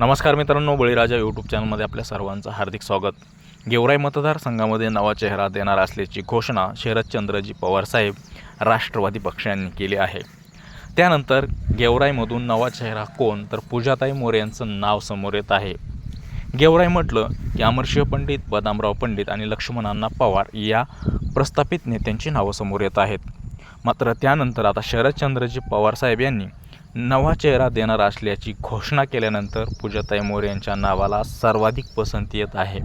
नमस्कार मित्रांनो बळीराजा यूट्यूब चॅनलमध्ये आपल्या सर्वांचं हार्दिक स्वागत. गेवराई मतदारसंघामध्ये नवा चेहरा देणार असल्याची घोषणा शरदचंद्रजी पवारसाहेब राष्ट्रवादी पक्षांनी केली आहे. त्यानंतर गेवराईमधून नवा चेहरा कोण तर पूजाताई मोरे यांचं नाव समोर येत आहे. गेवराई म्हटलं की अमरशिव पंडित बदामराव पंडित आणि लक्ष्मणांना पवार या प्रस्थापित नेत्यांची नावं समोर येत आहेत. मात्र त्यानंतर आता शरदचंद्रजी पवारसाहेब यांनी नवा चेहरा देणार असल्याची घोषणा केल्यानंतर पूजाताई मोरे यांच्या नावाला सर्वाधिक पसंती येत आहे.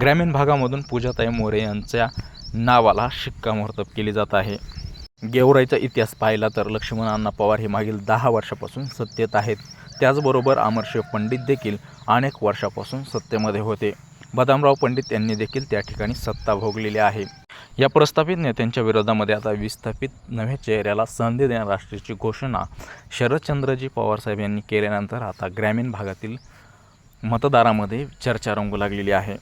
ग्रामीण भागामधून पूजाताई मोरे यांच्या नावाला शिक्कामोर्तब केली जात आहे. गेवराईचा इतिहास पाहिला तर लक्ष्मण अण्णा पवार हे मागील दहा वर्षापासून सत्तेत आहेत. त्याचबरोबर अमरशिव पंडित देखील अनेक वर्षापासून सत्तेमध्ये होते. बदामराव पंडित यांनी देखील त्या ठिकाणी सत्ता भोगलेली आहे. या प्रस्थापित नेत्यांच्या विरोधामध्ये आता विस्थापित नव्या चेहऱ्याला संधी देणार असल्याची घोषणा शरदचंद्रजी पवारसाहेब यांनी केल्यानंतर आता ग्रामीण भागातील मतदारामध्ये चर्चा रंगू लागलेली आहे.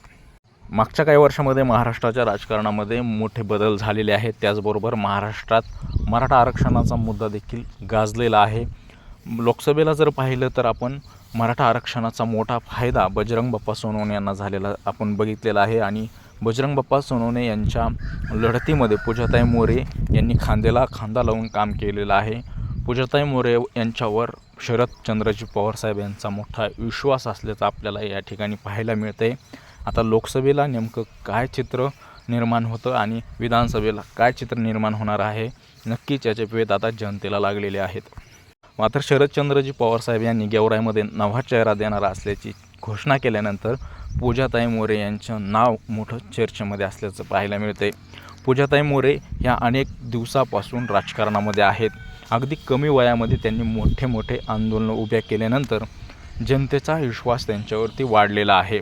मागच्या काही वर्षामध्ये महाराष्ट्राच्या राजकारणामध्ये मोठे बदल झालेले आहेत. त्याचबरोबर महाराष्ट्रात मराठा आरक्षणाचा मुद्दा देखील गाजलेला आहे. लोकसभेला जर पाहिलं तर आपण मराठा आरक्षणाचा मोठा फायदा बजरंग बाप्पा सोनवणे यांना झालेला आपण बघितलेला आहे आणि बजरंग बाप्पा सोनवणे यांच्या लढतीमध्ये पूजाताई मोरे यांनी खांद्याला खांदा लावून काम केलेलं आहे. पूजाताई मोरे यांच्यावर शरदचंद्रजी पवारसाहेब यांचा मोठा विश्वास असल्याचं आपल्याला या ठिकाणी पाहायला मिळते आता लोकसभेला नेमकं काय चित्र निर्माण होतं आणि विधानसभेला काय चित्र निर्माण होणार आहे नक्कीच याचे वेध आता जनतेला लागलेले आहेत. मात्र शरदचंद्रजी पवारसाहेब यांनी गेवराईमध्ये नवा चेहरा देणारा असल्याची घोषणा केल्यानंतर पूजाताई मोरे यांचं नाव मोठं चर्चेमध्ये असल्याचं पाहायला मिळते पूजाताई मोरे ह्या अनेक दिवसापासून राजकारणामध्ये आहेत. अगदी कमी वयामध्ये त्यांनी मोठे मोठे आंदोलनं उभ्या केल्यानंतर जनतेचा विश्वास त्यांच्यावरती वाढलेला आहे.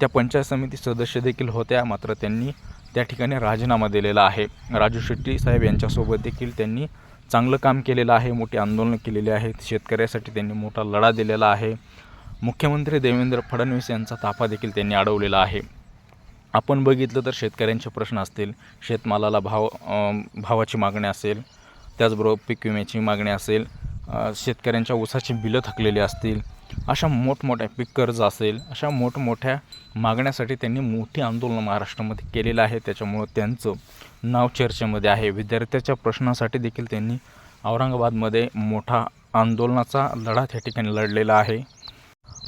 त्या पंचायत समिती सदस्य देखील होत्या मात्र त्यांनी त्या ठिकाणी राजीनामा दिलेला आहे. राजू शेट्टी साहेब यांच्यासोबत देखील त्यांनी चांगलं काम केलेलं आहे मोठी आंदोलनं केलेली आहेत. शेतकऱ्यासाठी त्यांनी मोठा लढा दिलेला आहे. मुख्यमंत्री देवेंद्र फडणवीस यांचा ताफा देखील त्यांनी अडवलेला आहे. आपण बघितलं तर शेतकऱ्यांचे प्रश्न असतील शेतमालाला भाव भावाची मागणी असेल त्याचबरोबर पीक विम्याची मागणी असेल शेतकऱ्यांच्या ऊसाची बिलं थकलेली असतील अशा मोठमोठ्या पीक कर्ज असेल अशा मोठमोठ्या मागण्यासाठी त्यांनी मोठी आंदोलन महाराष्ट्रामध्ये केलेलं आहे. त्याच्यामुळं त्यांचं नाव चर्चेमध्ये आहे. विद्यार्थ्याच्या प्रश्नासाठी देखील त्यांनी औरंगाबादमध्ये मोठा आंदोलनाचा लढा त्या ठिकाणी लढलेला आहे.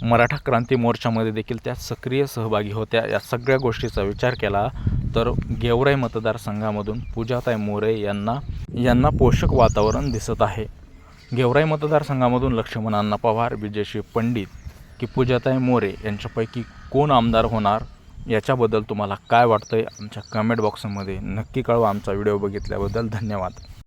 मराठा क्रांती मोर्चामध्ये देखील त्या सक्रिय सहभागी होत्या. या सगळ्या गोष्टीचा विचार केला तर गेवराई मतदारसंघामधून पूजाताई मोरे यांना यांना पोषक वातावरण दिसत आहे. गेवराई मतदारसंघामधून लक्ष्मणांना पवार विजयशी पंडित की पूजाताई मोरे यांच्यापैकी कोण आमदार होणार याच्याबद्दल तुम्हाला काय वाटतं आहे आमच्या कमेंट बॉक्समध्ये नक्की कळवा. आमचा व्हिडिओ बघितल्याबद्दल धन्यवाद.